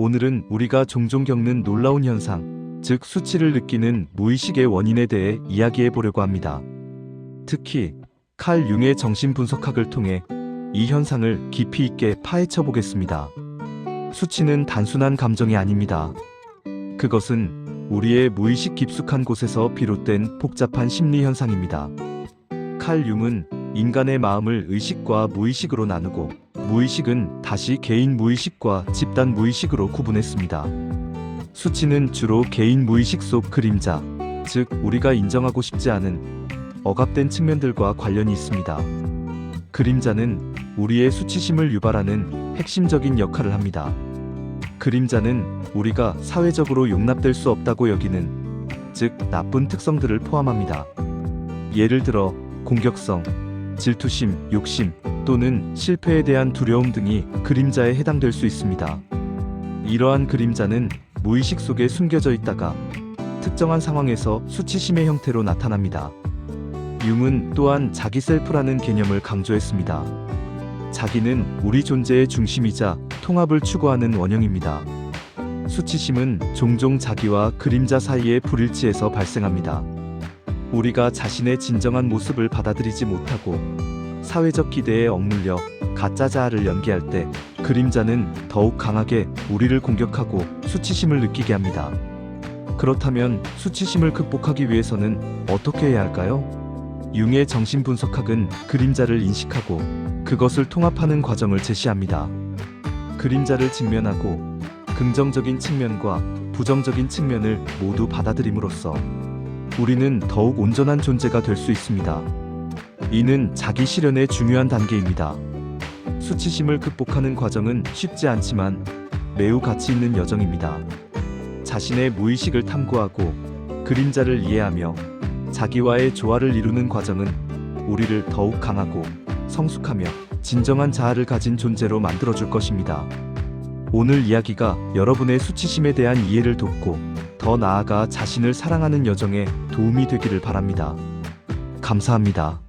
오늘은 우리가 종종 겪는 놀라운 현상, 즉 수치를 느끼는 무의식의 원인에 대해 이야기해 보려고 합니다. 특히 칼 융의 정신 분석학을 통해 이 현상을 깊이 있게 파헤쳐 보겠습니다. 수치는 단순한 감정이 아닙니다. 그것은 우리의 무의식 깊숙한 곳에서 비롯된 복잡한 심리 현상입니다. 칼 융은 인간의 마음을 의식과 무의식으로 나누고 무의식은 다시 개인 무의식과 집단 무의식으로 구분했습니다. 수치는 주로 개인 무의식 속 그림자, 즉 우리가 인정하고 싶지 않은 억압된 측면들과 관련이 있습니다. 그림자는 우리의 수치심을 유발하는 핵심적인 역할을 합니다. 그림자는 우리가 사회적으로 용납될 수 없다고 여기는 즉 나쁜 특성들을 포함합니다. 예를 들어 공격성, 질투심, 욕심 또는 실패에 대한 두려움 등이 그림자에 해당될 수 있습니다. 이러한 그림자는 무의식 속에 숨겨져 있다가 특정한 상황에서 수치심의 형태로 나타납니다. 융은 또한 자기 셀프라는 개념을 강조했습니다. 자기는 우리 존재의 중심이자 통합을 추구하는 원형입니다. 수치심은 종종 자기와 그림자 사이의 불일치에서 발생합니다. 우리가 자신의 진정한 모습을 받아들이지 못하고 사회적 기대에 억눌려 가짜 자아를 연기할 때 그림자는 더욱 강하게 우리를 공격하고 수치심을 느끼게 합니다. 그렇다면 수치심을 극복하기 위해서는 어떻게 해야 할까요? 융의 정신분석학은 그림자를 인식하고 그것을 통합하는 과정을 제시합니다. 그림자를 직면하고 긍정적인 측면과 부정적인 측면을 모두 받아들임으로써 우리는 더욱 온전한 존재가 될 수 있습니다. 이는 자기 실현의 중요한 단계입니다. 수치심을 극복하는 과정은 쉽지 않지만 매우 가치 있는 여정입니다. 자신의 무의식을 탐구하고 그림자를 이해하며 자기와의 조화를 이루는 과정은 우리를 더욱 강하고 성숙하며 진정한 자아를 가진 존재로 만들어줄 것입니다. 오늘 이야기가 여러분의 수치심에 대한 이해를 돕고 더 나아가 자신을 사랑하는 여정에 도움이 되기를 바랍니다. 감사합니다.